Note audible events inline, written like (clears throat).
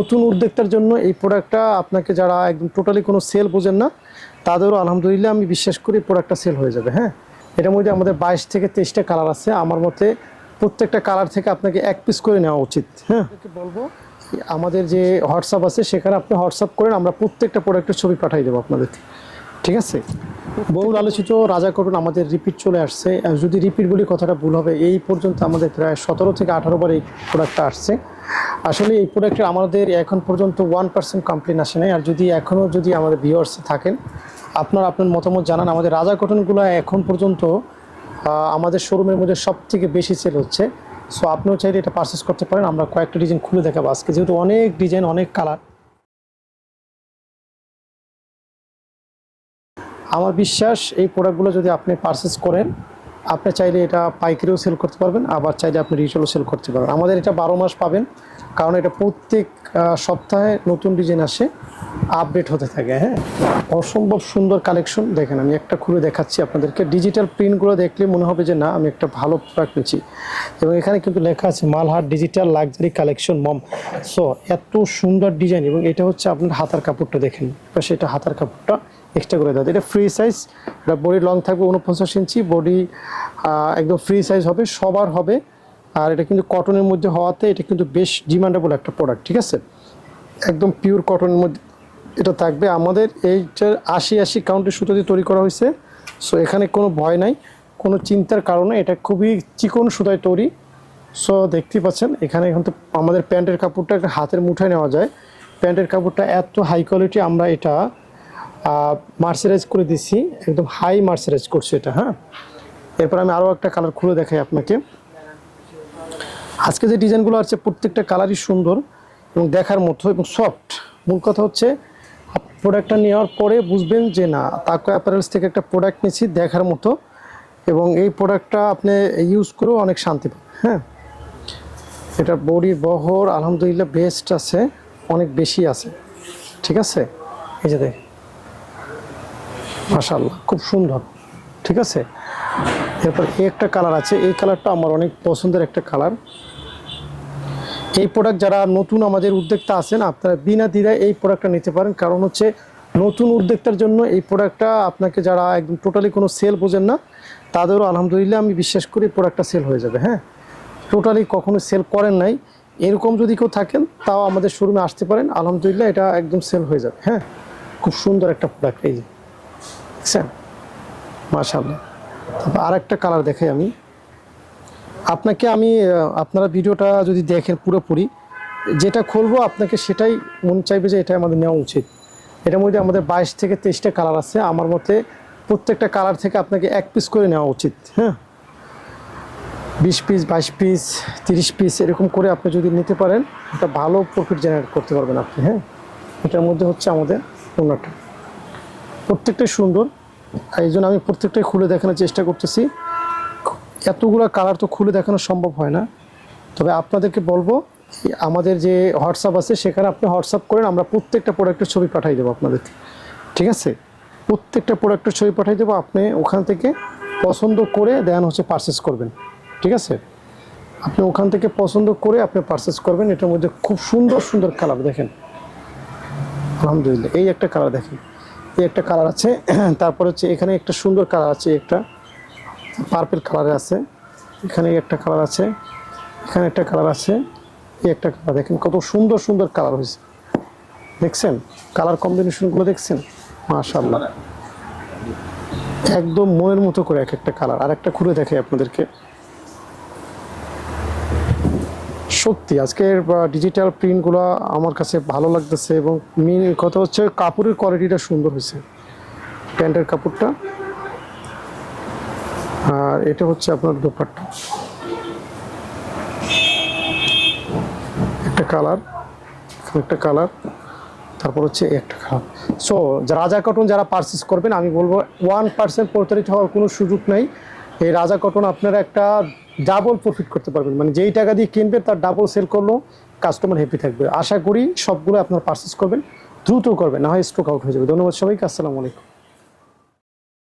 নতুন উদ্যোক্তার জন্য এই প্রোডাক্টটা আপনাকে যারা একদম টোটালি কোনো সেল বোঝেন না তাদেরও আলহামদুলিল্লাহ আমি বিশ্বাস করি প্রোডাক্টটা সেল হয়ে যাবে হ্যাঁ? এটার মধ্যে আমাদের বাইশ থেকে তেইশটা কালার আছে। আমার মতে প্রত্যেকটা কালার থেকে আপনাকে এক পিস করে নেওয়া উচিত হ্যাঁ? বলব? আমাদের যে হোয়াটসঅ্যাপ আছে সেখানে আপনি হোয়াটসঅ্যাপ করেন আমরা প্রত্যেকটা প্রোডাক্টের ছবি পাঠিয়ে দেবো আপনাদেরকে ঠিক আছে? বহুল আলোচিত রাজা করুন আমাদের রিপিট চলে আসছে। যদি রিপিট বলি কথাটা ভুল হবে। এই পর্যন্ত আমাদের প্রায় সতেরো থেকে আঠারো বার এই প্রোডাক্টটা আসছে। আসলে এই প্রোডাক্টের আমাদের এখন পর্যন্ত ওয়ান পার্সেন্ট কমপ্লেন আসে নাই। আর যদি এখনও যদি আমাদের ভিউয়ার্স থাকেন, আপনার আপনার মতামত জানান। আমাদের রাজা কটনগুলো এখন পর্যন্ত আমাদের শোরুমের মধ্যে সব থেকে বেশি সেল হচ্ছে। সো আপনিও চাইলে এটা পারচেস করতে পারেন। আমরা কয়েকটা ডিজাইন খুলে দেখাবো আজকে। যেহেতু অনেক ডিজাইন অনেক কালার আমার বিশ্বাস এই প্রোডাক্টগুলো যদি আপনি পারচেস করেন আপনি চাইলে এটা পাইকারিও সেল করতে পারবেন, আবার চাইলে আপনি রিটেলও সেল করতে পারবেন। আমাদের এটা বারো মাস পাবেন, কারণ এটা প্রত্যেক সপ্তাহে নতুন ডিজাইন আসে আপডেট হতে থাকে হ্যাঁ? অসম্ভব সুন্দর কালেকশন দেখেন, আমি একটা খুলে দেখাচ্ছি আপনাদেরকে। ডিজিটাল প্রিন্টগুলো দেখলে মনে হবে যে, না, আমি একটা ভালো প্রোডাক্ট নিচ্ছি এবং এখানে কিন্তু লেখা আছে, মালহার ডিজিটাল লাক্সারি কালেকশন মম সো এত সুন্দর ডিজাইন এবং এটা হচ্ছে আপনার হাতার কাপড়টা, দেখেন। এটা হাতার কাপড়টা। এক্সট্রা করে দেওয়া। এটা ফ্রি সাইজ এটা বডি লং থাকবে উনপঞ্চাশ ইঞ্চি বডি একদম ফ্রি সাইজ হবে, সবার হবে। আর এটা কিন্তু কটনের মধ্যে হওয়াতে এটা কিন্তু বেশ ডিমান্ডেবল একটা প্রোডাক্ট ঠিক আছে? একদম পিওর কটনের মধ্যে এটা থাকবে। আমাদের এইটার আশি আশি কাউন্টের সুতো দিয়ে তৈরি করা হয়েছে। সো এখানে কোনো ভয় নাই, কোনো চিন্তার কারণে এটা খুবই চিকন সুতায় তৈরি। সো দেখতেই পাচ্ছেন, এখানে এখন তো আমাদের প্যান্টের কাপড়টা একটা হাতের মুঠায় নেওয়া যায়। প্যান্টের কাপড়টা এত হাই কোয়ালিটি আমরা এটা মার্সারাইজ করে দিছি, একদম হাই মার্সারাইজ করছি এটা হ্যাঁ? এরপর আমি আরও একটা কালার খুলে দেখাই আপনাকে। আজকে যে ডিজাইনগুলো আছে, প্রত্যেকটা কালারই সুন্দর এবং দেখার মতো এবং সফট মূল কথা হচ্ছে প্রোডাক্টটা নেওয়ার পরে বুঝবেন যে না, তাকো অ্যাপারেলস থেকে একটা প্রোডাক্ট নিয়েছি দেখার মতো এবং এই প্রোডাক্টটা আপনি ইউজ করেও অনেক শান্তি পাবেন হ্যাঁ? এটা বডির বহর, আলহামদুলিল্লাহ বেস্ট আছে, অনেক বেশি আছে, ঠিক আছে? এই যে দেখ মাশাল্লাহ খুব সুন্দর, ঠিক আছে? এরপর একটা কালার আছে, এই কালারটা আমার অনেক পছন্দের একটা কালার। এই প্রোডাক্ট যারা নতুন আমাদের উদ্যোক্তা আছেন, আপনারা বিনা দ্বিধায় এই প্রোডাক্টটা নিতে পারেন। কারণ হচ্ছে নতুন উদ্যোক্তার জন্য এই প্রোডাক্টটা আপনাকে যারা একদম টোটালি কোনো সেল বোঝেন না, তাদেরও আলহামদুলিল্লাহ আমি বিশ্বাস করি এই প্রোডাক্টটা সেল হয়ে যাবে হ্যাঁ? টোটালি কখনো সেল করেন নাই। এরকম যদি কেউ থাকেন, তাও আমাদের শোরুমে আসতে পারেন। আলহামদুলিল্লাহ এটা একদম সেল হয়ে যাবে হ্যাঁ? খুব সুন্দর একটা প্রোডাক্ট এই যে। দেখছেন? মাশাআল্লাহ। তারপর আর একটা কালার দেখাই আমি। আপনাকে আমি আপনারা ভিডিওটা যদি দেখেন পুরোপুরি, যেটা খুলবো আপনাকে সেটাই মন চাইবে যে এটা আমাদের নেওয়া উচিত। এটার মধ্যে আমাদের বাইশ থেকে তেইশটা কালার আছে। আমার মতে প্রত্যেকটা কালার থেকে আপনাকে এক পিস করে নেওয়া উচিত হ্যাঁ? বিশ পিস বাইশ পিস তিরিশ পিস এরকম করে আপনি যদি নিতে পারেন একটা ভালো প্রফিট জেনারেট করতে পারবেন আপনি হ্যাঁ? এটার মধ্যে হচ্ছে আমাদের ওনারটা প্রত্যেকটাই সুন্দর। এই জন্য আমি প্রত্যেকটাই খুলে দেখানোর চেষ্টা করতেছি। এতগুলো কালার তো খুলে দেখানো সম্ভব হয় না। তবে আপনাদেরকে বলব, আমাদের যে হোয়াটসঅ্যাপ আছে, সেখানে আপনি হোয়াটসঅ্যাপ করেন, আমরা প্রত্যেকটা প্রোডাক্টের ছবি পাঠিয়ে দেবো আপনাদেরকে। ঠিক আছে? প্রত্যেকটা প্রোডাক্টের ছবি পাঠিয়ে দেবো, আপনি ওখান থেকে পছন্দ করে দেন হচ্ছে পারচেস করবেন। ঠিক আছে? আপনি ওখান থেকে পছন্দ করে আপনি পারচেস করবেন, এটার মধ্যে খুব সুন্দর সুন্দর কালার দেখেন। আলহামদুলিল্লাহ, এই একটা কালার দেখেন। এই একটা কালার আছে। (clears throat) তারপর হচ্ছে এখানে একটা সুন্দর কালার আছে একটা পার্পেল কালারে আছে। এখানে একটা কালার আছে এখানে একটা কালার আছে এই একটা কালার দেখেন কত সুন্দর সুন্দর কালার হয়েছে। দেখছেন? কালার কম্বিনেশনগুলো দেখছেন? মাশাআল্লাহ। একদম মনের মতো করে এক একটা কালার আর একটা খুলে দেখে আপনাদেরকে। সত্যি, আজকের ডিজিটাল প্রিন্টগুলো আমার কাছে ভালো লাগতেছে এবং মেন কথা হচ্ছে কাপড়ের কোয়ালিটিটা সুন্দর হয়েছে। প্যান্টের কাপড়টা। আর এটা হচ্ছে আপনার দোপাট্টা। একটা কালার একটা কালার, তারপর হচ্ছে একটা কালার। সো রাজা কটন যারা পারচেস করবেন, আমি বলব ওয়ান পার্সেন্ট প্রতারিত হওয়ার কোনো সুযোগ নেই। এই রাজা কটন আপনারা একটা ডাবল প্রফিট করতে পারবেন। মানে যেই টাকা দিয়ে কিনবে, তার ডাবল সেল করলেও কাস্টমার হ্যাপি থাকবে। আশা করি সবগুলো আপনার পারচেস করবেন, দ্রুত করবেন, না হয় স্টক আউট হয়ে যাবে। ধন্যবাদ সবাইকে, আসসালামু আলাইকুম।